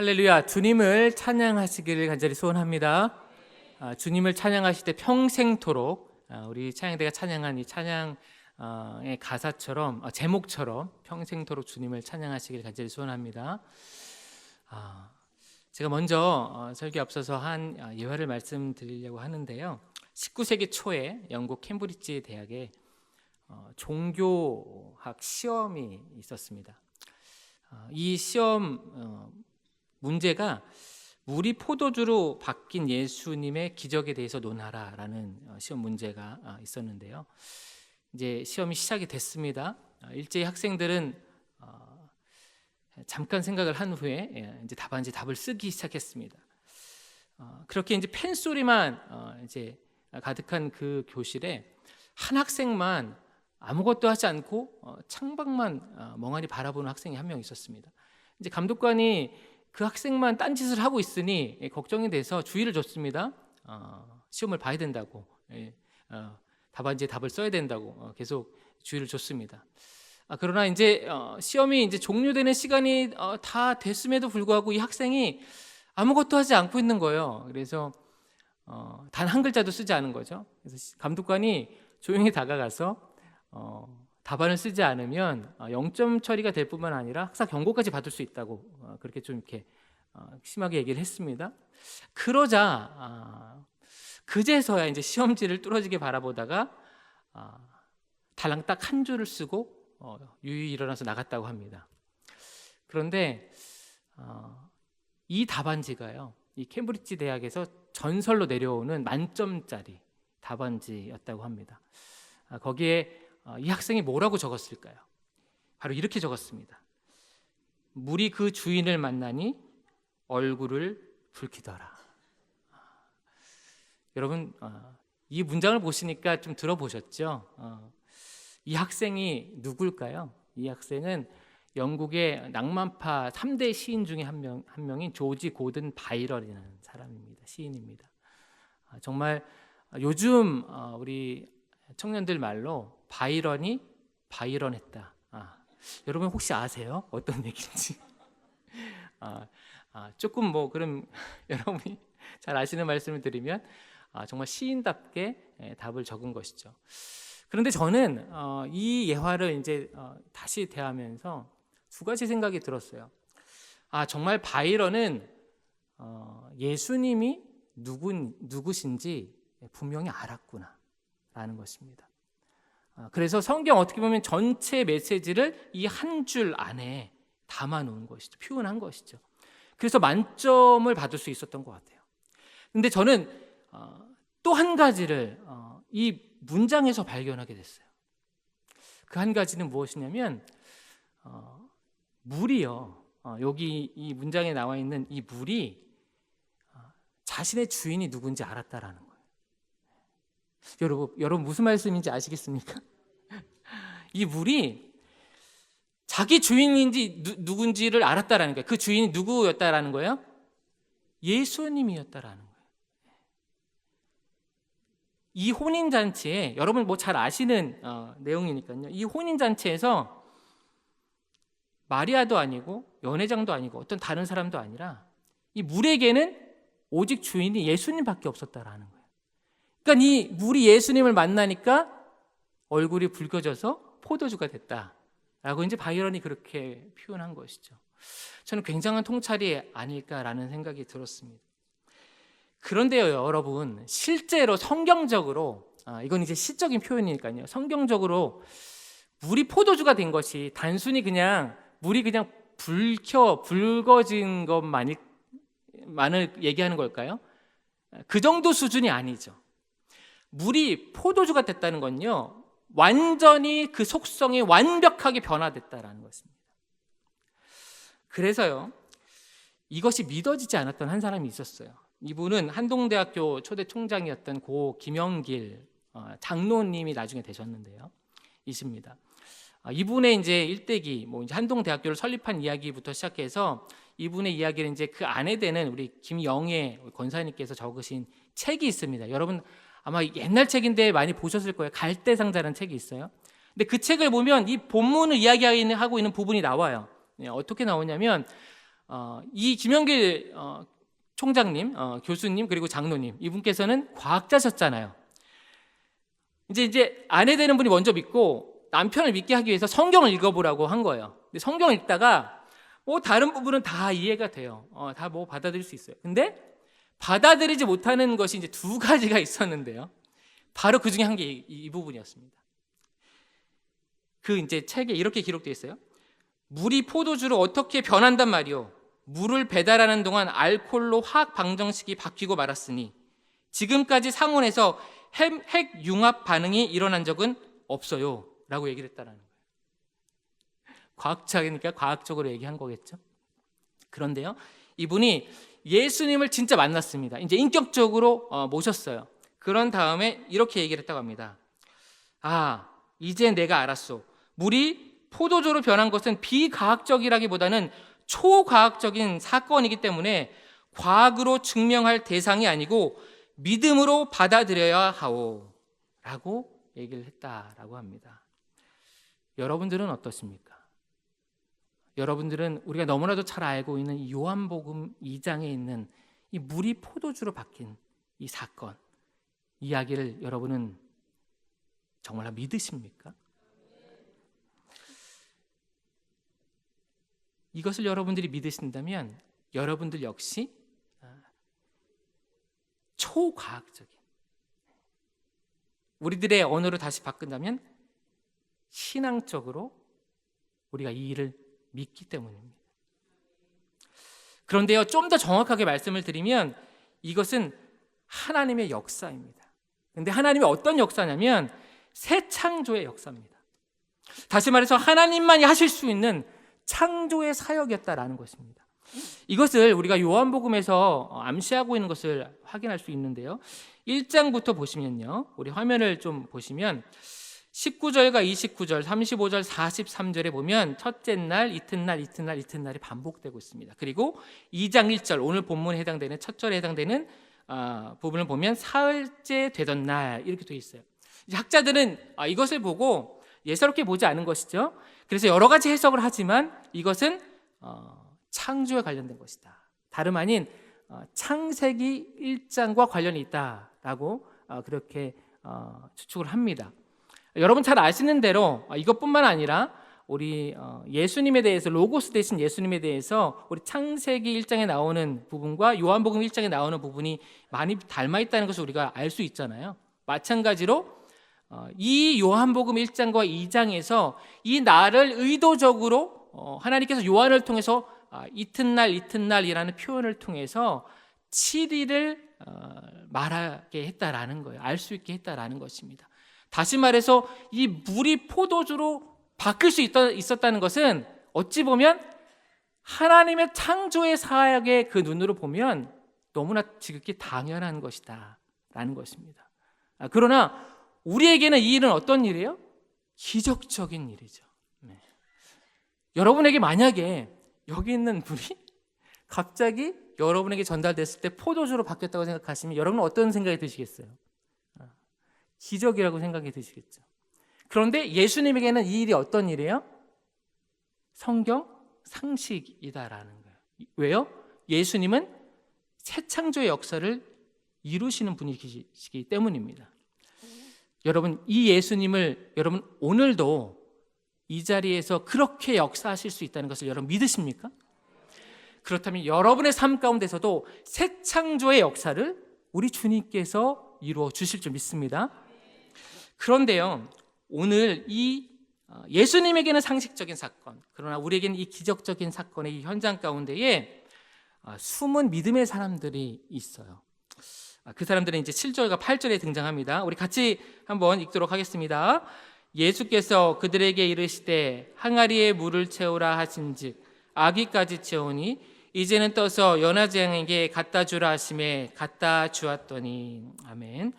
할렐루야, 주님을 찬양하시기를 간절히 소원합니다. 아, 주님을 찬양하실 때 평생토록 아, 우리 찬양대가 찬양한 이 찬양의 가사처럼 아, 제목처럼 평생토록 주님을 찬양하시기를 간절히 소원합니다. 아, 제가 먼저 어, 설교 앞서서 한 아, 예화를 말씀드리려고 하는데요. 19세기 초에 영국 캠브리지 대학에 어, 종교학 시험이 있었습니다. 어, 이 시험 어, 문제가 물이 포도주로 바뀐 예수님의 기적에 대해서 논하라라는 어, 시험 문제가 아, 있었는데요. 이제 시험이 시작이 됐습니다. 아, 일제히 학생들은 어, 잠깐 생각을 한 후에 예, 이제 답안지 답을 쓰기 시작했습니다. 어, 그렇게 이제 펜 소리만 어, 이제 가득한 그 교실에 한 학생만 아무것도 하지 않고 어, 창밖만 어, 멍하니 바라보는 학생이 한 명 있었습니다. 이제 감독관이 그 학생만 딴짓을 하고 있으니 예, 걱정이 돼서 주의를 줬습니다. 어, 시험을 봐야 된다고, 예, 어, 답안지에 답을 써야 된다고 어, 계속 주의를 줬습니다. 아, 그러나 이제 어, 시험이 이제 종료되는 시간이 어, 다 됐음에도 불구하고 이 학생이 아무것도 하지 않고 있는 거예요. 그래서 어, 단 한 글자도 쓰지 않은 거죠. 그래서 시- 감독관이 조용히 다가가서 어, 답안을 쓰지 않으면 어, 0점 처리가 될 뿐만 아니라 학사 경고까지 받을 수 있다고 어, 그렇게 좀 이렇게 어, 심하게 얘기를 했습니다. 그러자 아, 그제서야 이제 시험지를 뚫어지게 바라보다가 아, 달랑 딱 한 줄을 쓰고 어, 유유히 일어나서 나갔다고 합니다. 그런데 어, 이 답안지가요, 이 캠브리지 대학에서 전설로 내려오는 만점짜리 답안지였다고 합니다. 아, 거기에 어, 이 학생이 뭐라고 적었을까요? 바로 이렇게 적었습니다. 물이 그 주인을 만나니 얼굴을 붉히더라. 아, 여러분 어, 이 문장을 보시니까 좀 들어보셨죠? 어, 이 학생이 누굴까요? 이 학생은 영국의 낭만파 3대 시인 중에 한, 명, 한 명인 조지 고든 바이런이라는 사람입니다. 시인입니다. 아, 정말 요즘 어, 우리 청년들 말로 바이런이 바이런했다. 아, 여러분 혹시 아세요? 어떤 얘기인지? 아, 아, 조금 뭐 그럼 여러분이 잘 아시는 말씀을 드리면 아, 정말 시인답게 예, 답을 적은 것이죠. 그런데 저는 어, 이 예화를 이제 어, 다시 대하면서 두 가지 생각이 들었어요. 아 정말 바이런은 어, 예수님이 누군 누구신지 분명히 알았구나 라는 것입니다. 아, 그래서 성경 어떻게 보면 전체 메시지를 이 한 줄 안에 담아 놓은 것이죠. 표현한 것이죠. 그래서 만점을 받을 수 있었던 것 같아요. 근데 저는 어, 또한 가지를 어, 이 문장에서 발견하게 됐어요. 그 한 가지는 무엇이냐면 어, 물이요. 어, 여기 이 문장에 나와 있는 이 물이 어, 자신의 주인이 누군지 알았다라는 거예요. 여러분, 여러분 무슨 말씀인지 아시겠습니까? 이 물이 자기 주인인지 누, 누군지를 알았다라는 거예요. 그 주인이 누구였다라는 거예요? 예수님이었다라는 거예요. 이 혼인 잔치에 여러분 뭐 잘 아시는 어, 내용이니까요. 이 혼인 잔치에서 마리아도 아니고 연회장도 아니고 어떤 다른 사람도 아니라 이 물에게는 오직 주인이 예수님밖에 없었다라는 거예요. 그러니까 이 물이 예수님을 만나니까 얼굴이 붉어져서 포도주가 됐다라고 이제 바이런이 그렇게 표현한 것이죠. 저는 굉장한 통찰이 아닐까라는 생각이 들었습니다. 그런데요, 여러분, 실제로 성경적으로 아, 이건 이제 시적인 표현이니까요. 성경적으로 물이 포도주가 된 것이 단순히 그냥 물이 그냥 불켜 붉어진 것만을 만을 얘기하는 걸까요? 그 정도 수준이 아니죠. 물이 포도주가 됐다는 건요. 완전히 그 속성이 완벽하게 변화됐다라는 것입니다. 그래서요. 이것이 믿어지지 않았던 한 사람이 있었어요. 이분은 한동대학교 초대 총장이었던 고 김영길 어, 장로님이 나중에 되셨는데요. 이십니다. 아, 이분의 이제 일대기, 뭐 이제 한동대학교를 설립한 이야기부터 시작해서 이분의 이야기를 이제 그 안에 되는 우리 김영애 권사님께서 적으신 책이 있습니다. 여러분 아마 옛날 책인데 많이 보셨을 거예요. 갈대상자라는 책이 있어요. 근데 그 책을 보면 이 본문을 이야기하고 있는 부분이 나와요. 예, 어떻게 나오냐면 어, 이 김영길 어, 총장님, 어, 교수님 그리고 장로님 이분께서는 과학자셨잖아요. 이제 이제 아내 되는 분이 먼저 믿고 남편을 믿게 하기 위해서 성경을 읽어보라고 한 거예요. 근데 성경을 읽다가 뭐 다른 부분은 다 이해가 돼요. 어, 다뭐 받아들일 수 있어요. 근데 받아들이지 못하는 것이 이제 두 가지가 있었는데요. 바로 그 중에 한게 이, 이 부분이었습니다. 그 이제 책에 이렇게 기록되어 있어요. 물이 포도주로 어떻게 변한단 말이오. 물을 배달하는 동안 알코올로 화학 방정식이 바뀌고 말았으니 지금까지 상온에서 핵, 핵 융합 반응이 일어난 적은 없어요. 라고 얘기를 했다라는 거예요. 과학자니까 과학적으로 얘기한 거겠죠. 그런데요. 이분이 예수님을 진짜 만났습니다. 이제 인격적으로 어, 모셨어요. 그런 다음에 이렇게 얘기를 했다고 합니다. 아, 이제 내가 알았소. 물이 포도주로 변한 것은 비과학적이라기보다는 초과학적인 사건이기 때문에 과학으로 증명할 대상이 아니고 믿음으로 받아들여야 하오. 라고 얘기를 했다라고 합니다. 여러분들은 어떻습니까? 여러분들은 우리가 너무나도 잘 알고 있는 이 요한복음 2장에 있는 이 물이 포도주로 바뀐 이 사건, 이야기를 여러분은 정말 믿으십니까? 이것을 여러분들이 믿으신다면 여러분들 역시 아, 초과학적인 우리들의 언어로 다시 바꾼다면 신앙적으로 우리가 이 일을 믿기 때문입니다. 그런데요, 좀 더 정확하게 말씀을 드리면 이것은 하나님의 역사입니다. 근데 하나님이 어떤 역사냐면 새 창조의 역사입니다. 다시 말해서 하나님만이 하실 수 있는 창조의 사역이었다라는 것입니다. 이것을 우리가 요한복음에서 암시하고 있는 것을 확인할 수 있는데요. 1장부터 보시면요. 우리 화면을 좀 보시면 19절과 29절, 35절, 43절에 보면 첫째 날, 이튿날, 이튿날, 이튿날이 반복되고 있습니다. 그리고 2장 1절, 오늘 본문에 해당되는 첫 절에 해당되는 어, 부분을 보면 사흘째 되던 날 이렇게 되어 있어요. 학자들은 아, 이것을 보고 예사롭게 보지 않은 것이죠. 그래서 여러 가지 해석을 하지만 이것은 어, 창조에 관련된 것이다. 다름 아닌 어, 창세기 1장과 관련이 있다라고 어, 그렇게 어, 추측을 합니다. 여러분 잘 아시는 대로 어, 이것뿐만 아니라 우리 어, 예수님에 대해서 로고스 대신 예수님에 대해서 우리 창세기 1장에 나오는 부분과 요한복음 1장에 나오는 부분이 많이 닮아 있다는 것을 우리가 알 수 있잖아요. 마찬가지로 어, 이 요한복음 1장과 2장에서 이 날을 의도적으로 하나님께서 요한을 통해서 아, 이튿날 이튿날이라는 표현을 통해서 7일을 말하게 했다라는 거예요. 알 수 있게 했다라는 것입니다. 다시 말해서 이 물이 포도주로 바뀔 수 있었다는 것은 어찌 보면 하나님의 창조의 사역의 그 눈으로 보면 너무나 지극히 당연한 것이다. 라는 것입니다. 아, 그러나 우리에게는 이 일은 어떤 일이에요? 기적적인 일이죠. 네. 여러분에게 만약에 여기 있는 물이 갑자기 여러분에게 전달됐을 때 포도주로 바뀌었다고 생각하시면 여러분은 어떤 생각이 드시겠어요? 기적이라고 생각이 드시겠죠. 그런데 예수님에게는 이 일이 어떤 일이에요? 성경 상식이다라는 거예요. 왜요? 예수님은 새 창조의 역사를 이루시는 분이시기 때문입니다. 여러분, 이 예수님을 여러분 오늘도 이 자리에서 그렇게 역사하실 수 있다는 것을 여러분 믿으십니까? 그렇다면 여러분의 삶 가운데서도 새 창조의 역사를 우리 주님께서 이루어 주실 줄 믿습니다. 그런데요, 오늘 이 어, 예수님에게는 상식적인 사건, 그러나 우리에게는 이 기적적인 사건의 이 현장 가운데에 어, 숨은 믿음의 사람들이 있어요. 아, 그 사람들은 이제 7절과 8절에 등장합니다. 우리 같이 한번 읽도록 하겠습니다. 예수께서 그들에게 이르시되 항아리에 물을 채우라 하신즉 아기까지 채우니 이제는 떠서 연하장에게 갖다 주라 하심에 갖다 주었더니 아멘.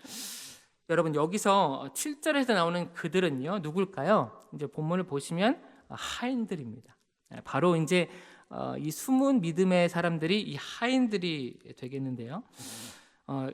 여러분 여기서 7절에서 나오는 그들은요 누굴까요? 이제 본문을 보시면 하인들입니다. 바로 이제 어, 이 숨은 믿음의 사람들이 이 하인들이 되겠는데요. 어,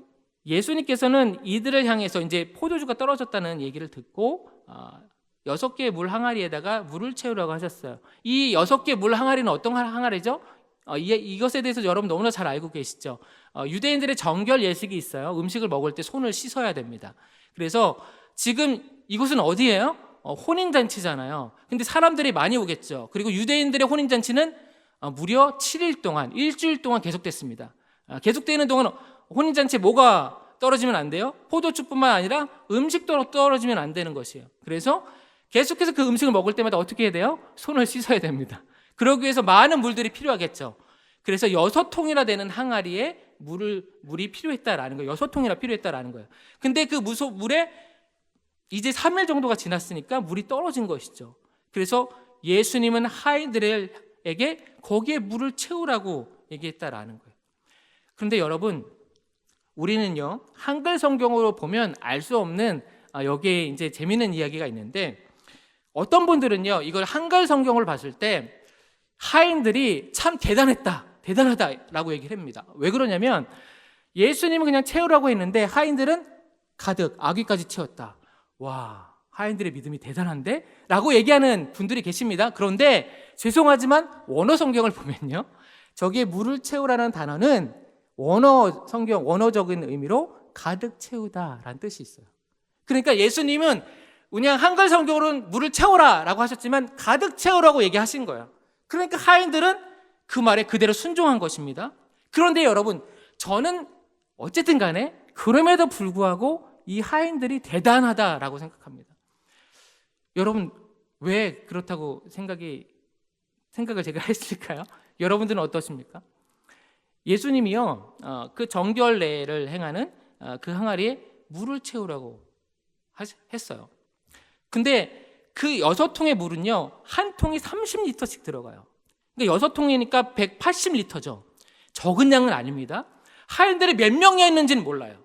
예수님께서는 이들을 향해서 이제 포도주가 떨어졌다는 얘기를 듣고 어, 여섯 개의 물 항아리에다가 물을 채우라고 하셨어요. 이 여섯 개물 항아리는 어떤 항아리죠? 어, 이, 이것에 대해서 여러분 너무나 잘 알고 계시죠. 어, 유대인들의 정결 예식이 있어요. 음식을 먹을 때 손을 씻어야 됩니다. 그래서 지금 이곳은 어디예요? 어, 혼인잔치잖아요. 근데 사람들이 많이 오겠죠. 그리고 유대인들의 혼인잔치는 어, 무려 7일 동안, 일주일 동안 계속됐습니다. 아, 계속되는 동안 혼인잔치에 뭐가 떨어지면 안 돼요? 포도주뿐만 아니라 음식도 떨어지면 안 되는 것이에요. 그래서 계속해서 그 음식을 먹을 때마다 어떻게 해야 돼요? 손을 씻어야 됩니다. 그러기 위해서 많은 물들이 필요하겠죠. 그래서 여섯 통이나 되는 항아리에 물을 물이 필요했다라는 거예요. 여섯 통이나 필요했다라는 거예요. 근데 그 무소, 물에 이제 3일 정도가 지났으니까 물이 떨어진 것이죠. 그래서 예수님은 하인들에게 거기에 물을 채우라고 얘기했다라는 거예요. 그런데 여러분, 우리는요, 한글 성경으로 보면 알 수 없는 아, 여기에 이제 재미있는 이야기가 있는데 어떤 분들은요, 이걸 한글 성경을 봤을 때 하인들이 참 대단했다, 대단하다라고 얘기를 합니다. 왜 그러냐면 예수님은 그냥 채우라고 했는데 하인들은 가득 아귀까지 채웠다. 와, 하인들의 믿음이 대단한데? 라고 얘기하는 분들이 계십니다. 그런데 죄송하지만 원어 성경을 보면요. 저기에 물을 채우라는 단어는 원어 성경, 원어적인 의미로 가득 채우다라는 뜻이 있어요. 그러니까 예수님은 그냥 한글 성경으로는 물을 채워라 라고 하셨지만 가득 채우라고 얘기하신 거예요. 그러니까 하인들은 그 말에 그대로 순종한 것입니다. 그런데 여러분, 저는 어쨌든 간에 그럼에도 불구하고 이 하인들이 대단하다라고 생각합니다. 여러분, 왜 그렇다고 생각이, 생각을 제가 했을까요? 여러분들은 어떠십니까? 예수님이요, 어, 그 정결례를 행하는 어, 그 항아리에 물을 채우라고 했어요. 근데 그 여섯 통의 물은요, 한 통이 30리터씩 들어가요. 그러니까 여섯 통이니까 180리터죠. 적은 양은 아닙니다. 하인들이 몇 명이었는지는 몰라요.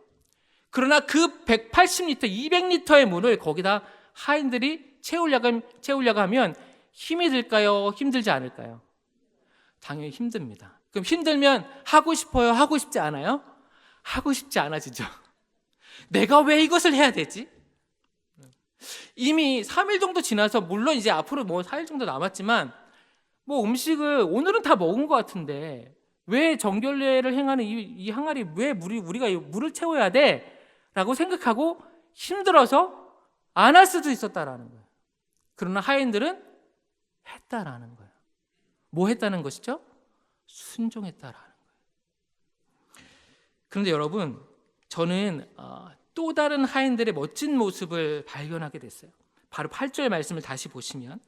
그러나 그 180리터, 200리터의 물을 거기다 하인들이 채우려고, 채우려고 하면 힘이 들까요? 힘들지 않을까요? 당연히 힘듭니다. 그럼 힘들면 하고 싶어요? 하고 싶지 않아요? 하고 싶지 않아지죠. 내가 왜 이것을 해야 되지? 이미 3일 정도 지나서 물론 이제 앞으로 뭐 4일 정도 남았지만 뭐 음식을 오늘은 다 먹은 것 같은데 왜 정결례를 행하는 이, 이 항아리 왜 물이 우리가 이 물을 채워야 돼? 라고 생각하고 힘들어서 안 할 수도 있었다라는 거예요. 그러나 하인들은 했다라는 거예요. 뭐 했다는 것이죠? 순종했다라는 거예요. 그런데 여러분, 저는 어, 또 다른 하인들의 멋진 모습을 발견하게 됐어요. 바로 8절 말씀을 다시 보시면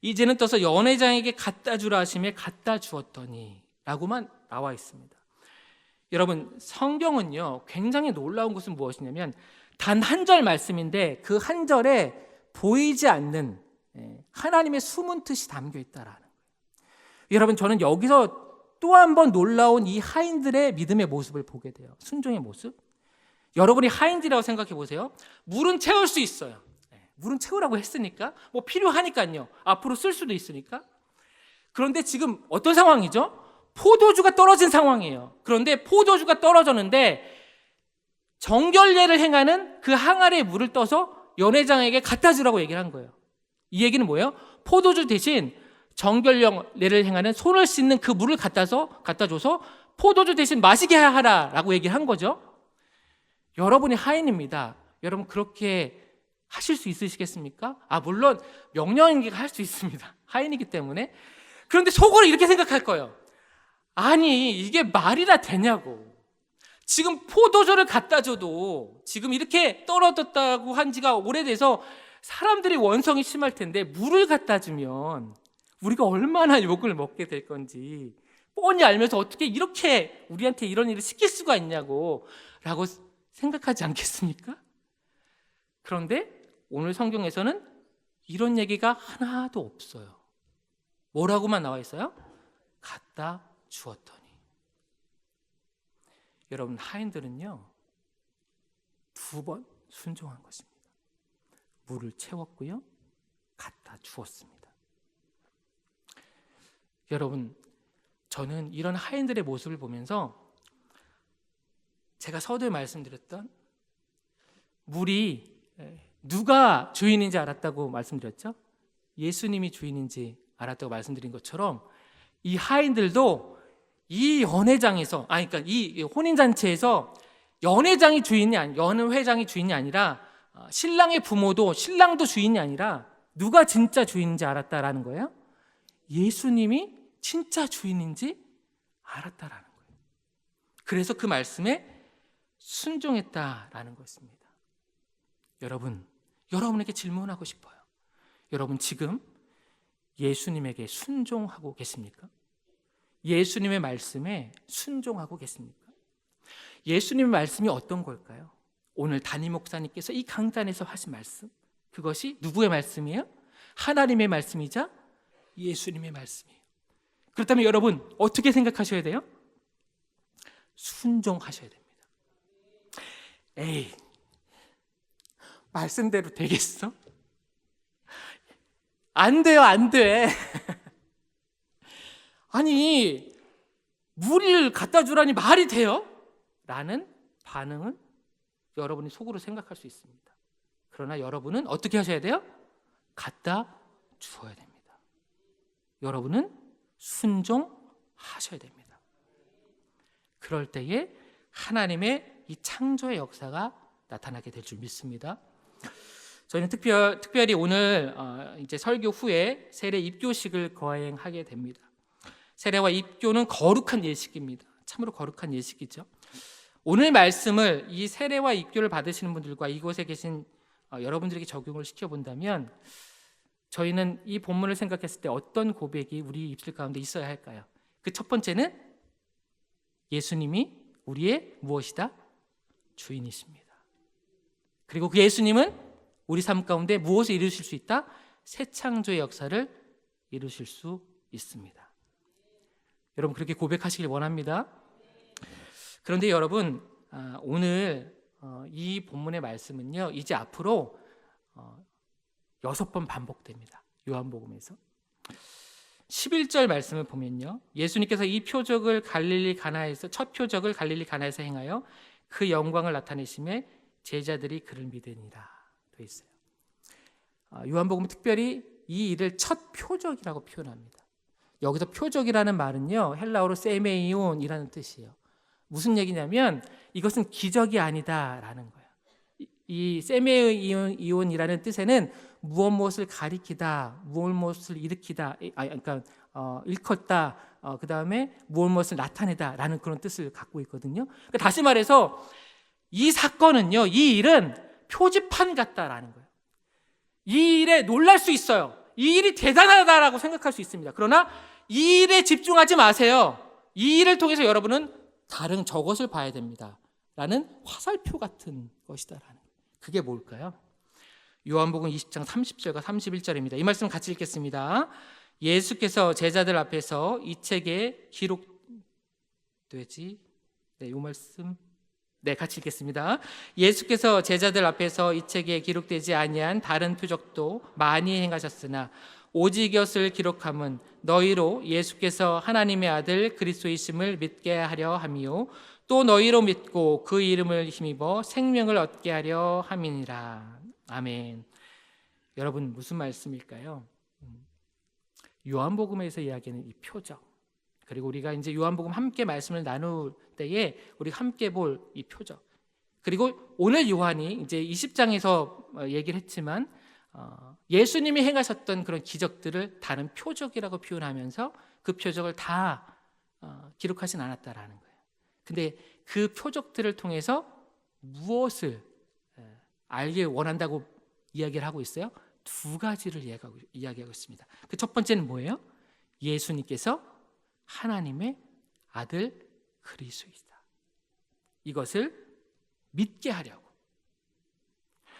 이제는 떠서 연회장에게 갖다 주라 하심에 갖다 주었더니 라고만 나와 있습니다. 여러분 성경은요 굉장히 놀라운 것은 무엇이냐면 단 한 절 말씀인데 그 한 절에 보이지 않는 예, 하나님의 숨은 뜻이 담겨 있다라는 거예요. 여러분 저는 여기서 또 한 번 놀라운 이 하인들의 믿음의 모습을 보게 돼요. 순종의 모습. 여러분이 하인들이라고 생각해 보세요. 물은 채울 수 있어요. 예, 물은 채우라고 했으니까 뭐 필요하니까요. 앞으로 쓸 수도 있으니까. 그런데 지금 어떤 상황이죠? 포도주가 떨어진 상황이에요. 그런데 포도주가 떨어졌는데 정결례를 행하는 그 항아리에 물을 떠서 연회장에게 갖다 주라고 얘기를 한 거예요. 이 얘기는 뭐예요? 포도주 대신 정결례를 행하는 손을 씻는 그 물을 갖다서 갖다 줘서 포도주 대신 마시게 하라라고 얘기를 한 거죠. 여러분이 하인입니다. 여러분 그렇게 하실 수 있으시겠습니까? 아 물론 명령인기가 할수 있습니다. 하인이기 때문에 그런데 속으로 이렇게 생각할 거예요. 아니 이게 말이나 되냐고. 지금 포도주를 갖다 줘도 지금 이렇게 떨어졌다고 한 지가 오래돼서 사람들이 원성이 심할 텐데 물을 갖다 주면 우리가 얼마나 욕을 먹게 될 건지 뻔히 알면서 어떻게 이렇게 우리한테 이런 일을 시킬 수가 있냐고 라고 생각하지 않겠습니까? 그런데 오늘 성경에서는 이런 얘기가 하나도 없어요. 뭐라고만 나와 있어요? 갖다 주었더니. 여러분, 하인들은요, 두 번 순종한 것입니다. 물을 채웠고요, 갖다 주었습니다. 여러분, 저는 이런 하인들의 모습을 보면서 제가 서두에 말씀드렸던 물이 누가 주인인지 알았다고 말씀드렸죠? 예수님이 주인인지 알았다고 말씀드린 것처럼 이 하인들도 이 연회장에서 아니 그러니까 이 혼인 잔치에서 연회장이 주인이 아니 연회장이 주인이 아니라 어, 신랑의 부모도 신랑도 주인이 아니라 누가 진짜 주인인지 알았다라는 거예요. 예수님이 진짜 주인인지 알았다라는 거예요. 그래서 그 말씀에 순종했다라는 것입니다. 여러분, 여러분에게 질문하고 싶어요. 여러분 지금 예수님에게 순종하고 계십니까? 예수님의 말씀에 순종하고 계십니까? 예수님의 말씀이 어떤 걸까요? 오늘 담임 목사님께서 이 강단에서 하신 말씀 그것이 누구의 말씀이에요? 하나님의 말씀이자 예수님의 말씀이에요. 그렇다면 여러분 어떻게 생각하셔야 돼요? 순종하셔야 됩니다. 에이 말씀대로 되겠어? 안 돼요, 안 돼. 아니, 물을 갖다 주라니 말이 돼요? 라는 반응은 여러분이 속으로 생각할 수 있습니다. 그러나 여러분은 어떻게 하셔야 돼요? 갖다 주어야 됩니다. 여러분은 순종하셔야 됩니다. 그럴 때에 하나님의 이 창조의 역사가 나타나게 될 줄 믿습니다. 저희는 특별, 특별히 오늘 어, 이제 설교 후에 세례 입교식을 거행하게 됩니다. 세례와 입교는 거룩한 예식입니다. 참으로 거룩한 예식이죠. 오늘 말씀을 이 세례와 입교를 받으시는 분들과 이곳에 계신 어, 여러분들에게 적용을 시켜 본다면 저희는 이 본문을 생각했을 때 어떤 고백이 우리 입술 가운데 있어야 할까요? 그 첫 번째는 예수님이 우리의 무엇이다? 주인이십니다. 그리고 그 예수님은 우리 삶 가운데 무엇을 이루실 수 있다? 새 창조의 역사를 이루실 수 있습니다. 여러분 그렇게 고백하시길 원합니다. 그런데 여러분 아, 오늘 어, 이 본문의 말씀은요 이제 앞으로 어, 여섯 번 반복됩니다. 요한복음에서 11절 말씀을 보면요 예수님께서 이 표적을 갈릴리 가나에서 첫 표적을 갈릴리 가나에서 행하여 그 영광을 나타내심에 제자들이 그를 믿으니라 돼 있어요. 아, 요한복음은 특별히 이 일을 첫 표적이라고 표현합니다. 여기서 표적이라는 말은요 헬라어로 세메이온이라는 뜻이에요. 무슨 얘기냐면 이것은 기적이 아니다라는 거예요. 이- 이 세메이온이라는 뜻에는 무엇 무엇을 가리키다, 무엇 무엇을 일으키다, 이- 아 그러니까 어, 일컫다, 어, 그 다음에 무엇 무엇을 나타내다라는 그런 뜻을 갖고 있거든요. 그러니까 다시 말해서 이 사건은요, 이 일은 표지판 같다라는 거예요. 이 일에 놀랄 수 있어요. 이 일이 대단하다라고 생각할 수 있습니다. 그러나 이 일에 집중하지 마세요. 이 일을 통해서 여러분은 다른 저것을 봐야 됩니다. 라는 화살표 같은 것이다라는. 그게 뭘까요? 요한복음 20장 30절과 31절입니다. 이 말씀 같이 읽겠습니다. 예수께서 제자들 앞에서 이 책에 기록되지 네, 이 말씀 네, 같이 읽겠습니다. 예수께서 제자들 앞에서 이 책에 기록되지 아니한 다른 표적도 많이 행하셨으나 오직 이것을 기록함은 너희로 예수께서 하나님의 아들 그리스도이심을 믿게 하려 함이요 또 너희로 믿고 그 이름을 힘입어 생명을 얻게 하려 함이니라. 아멘. 여러분 무슨 말씀일까요? 음, 요한복음에서 이야기하는 이 표적 그리고 우리가 이제 요한복음 함께 말씀을 나눌 때에 우리 함께 볼 이 표적. 그리고 오늘 요한이 이제 20장에서 얘기를 했지만 어, 예수님이 행하셨던 그런 기적들을 다른 표적이라고 표현하면서 그 표적을 다 어, 기록하진 않았다라는 거예요. 근데 그 표적들을 통해서 무엇을 에, 알길 원한다고 이야기를 하고 있어요? 두 가지를 이야기하고, 이야기하고 있습니다. 그 첫 번째는 뭐예요? 예수님께서 하나님의 아들 그리스도이다. 이것을 믿게 하려고.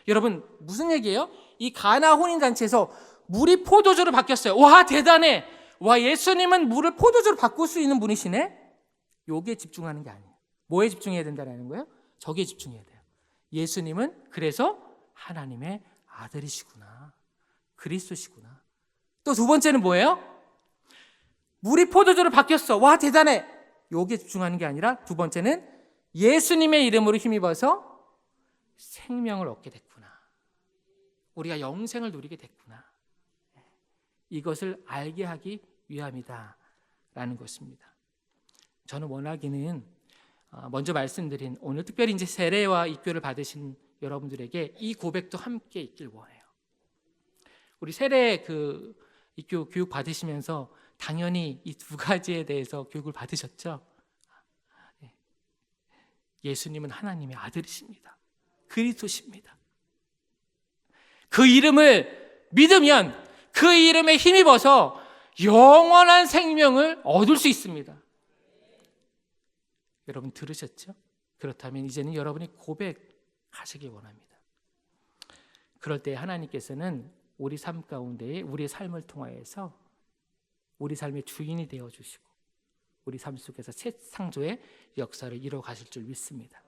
여러분 무슨 얘기예요? 이 가나 혼인 잔치에서 물이 포도주로 바뀌었어요. 와 대단해. 와 예수님은 물을 포도주로 바꿀 수 있는 분이시네. 요게 집중하는 게 아니에요. 뭐에 집중해야 된다는 거예요? 저기에 집중해야 돼요. 예수님은 그래서 하나님의 아들이시구나. 그리스도시구나. 또 두 번째는 뭐예요? 물이 포도주로 바뀌었어. 와, 대단해. 여기에 집중하는 게 아니라 두 번째는 예수님의 이름으로 힘입어서 생명을 얻게 됐구나. 우리가 영생을 누리게 됐구나. 이것을 알게 하기 위함이다. 라는 것입니다. 저는 원하기는 어, 먼저 말씀드린 오늘 특별히 이제 세례와 입교를 받으신 여러분들에게 이 고백도 함께 있길 원해요. 우리 세례 그 입교 교육 받으시면서 당연히 이 두 가지에 대해서 교육을 받으셨죠. 예. 예수님은 하나님의 아들이십니다. 그리스도십니다. 그 이름을 믿으면 그 이름에 힘입어서 영원한 생명을 얻을 수 있습니다. 여러분 들으셨죠? 그렇다면 이제는 여러분이 고백 하시기 원합니다. 그럴 때 하나님께서는 우리 삶 가운데에 우리의 삶을 통하여서 우리 삶의 주인이 되어 주시고 우리 삶 속에서 새 창조의 역사를 이루어 가실 줄 믿습니다.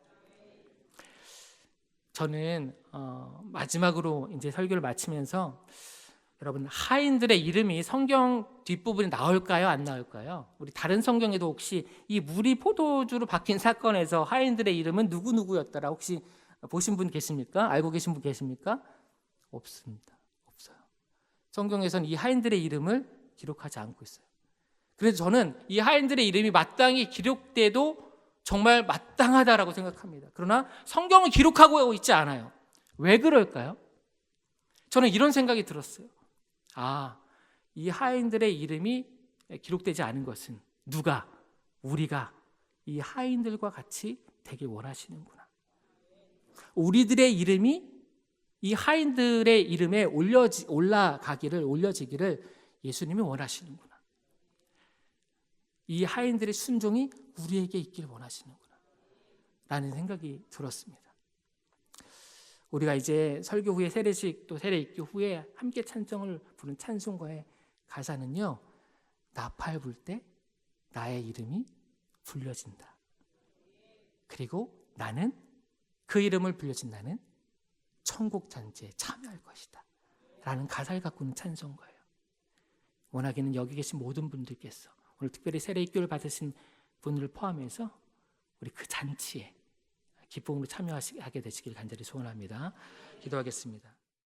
저는 어, 마지막으로 이제 설교를 마치면서 여러분 하인들의 이름이 성경 뒷부분에 나올까요? 안 나올까요? 우리 다른 성경에도 혹시 이 물이 포도주로 바뀐 사건에서 하인들의 이름은 누구 누구였더라 혹시 보신 분 계십니까? 알고 계신 분 계십니까? 없습니다. 없어요. 성경에서는 이 하인들의 이름을 기록하지 않고 있어요. 그래서 저는 이 하인들의 이름이 마땅히 기록돼도 정말 마땅하다라고 생각합니다. 그러나 성경은 기록하고 있지 않아요. 왜 그럴까요? 저는 이런 생각이 들었어요. 아, 이 하인들의 이름이 기록되지 않은 것은 누가 우리가 이 하인들과 같이 되길 원하시는구나. 우리들의 이름이 이 하인들의 이름에 올려지, 올라가기를 올려지기를 예수님이 원하시는구나. 이 하인들의 순종이 우리에게 있길 원하시는구나. 라는 생각이 들었습니다. 우리가 이제 설교 후에 세례식 또 세례 입교 후에 함께 찬송을 부른 찬송가의 가사는요. 나팔 불 때 나의 이름이 불려진다. 그리고 나는 그 이름을 불려진 나는 천국 잔치에 참여할 것이다. 라는 가사를 갖고 있는 찬송가예요. 원하기는 여기 계신 모든 분들께서 오늘 특별히 세례 입교를 받으신 분을 포함해서 우리 그 잔치에 기쁨으로 참여하게 되시길 간절히 소원합니다. 기도하겠습니다.